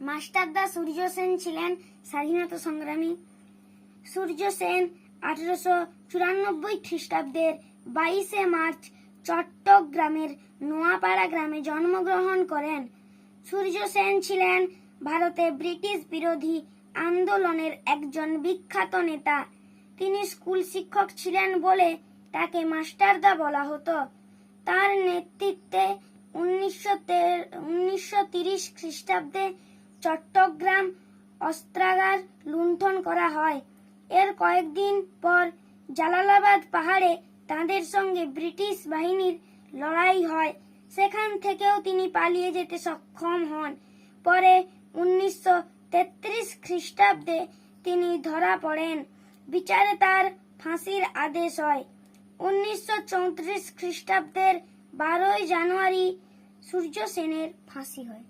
মাস্টারদা সূর্য সেন ছিলেন স্বাধীনতা সংগ্রামী। সূর্য সেন আঠারোশো চুরানব্বই খ্রিস্টাব্দের বাইশে মার্চ চট্টগ্রামের নোয়াপাড়া গ্রামে জন্মগ্রহণ করেন। সূর্য সেন ছিলেন ভারতে ব্রিটিশ বিরোধী আন্দোলনের একজন বিখ্যাত নেতা। তিনি স্কুল শিক্ষক ছিলেন বলে তাকে মাস্টারদা বলা হতো। তার নেতৃত্বে উনিশশো উনিশশো তিরিশ খ্রিস্টাব্দে চট্টগ্রাম অস্ত্রাগার লুণ্ঠন করা হয়। এর কয়েকদিন পর জালালাবাদ পাহাড়ে তাদের সঙ্গে ব্রিটিশ বাহিনীর লড়াই হয়। সেখান থেকেও তিনি পালিয়ে যেতে সক্ষম হন। পরে উনিশশো তেত্রিশ খ্রিস্টাব্দে তিনি ধরা পড়েন। বিচারে তার ফাঁসির আদেশ হয়। উনিশশো চৌত্রিশ খ্রিস্টাব্দের বারোই জানুয়ারি সূর্য সেনের ফাঁসি হয়।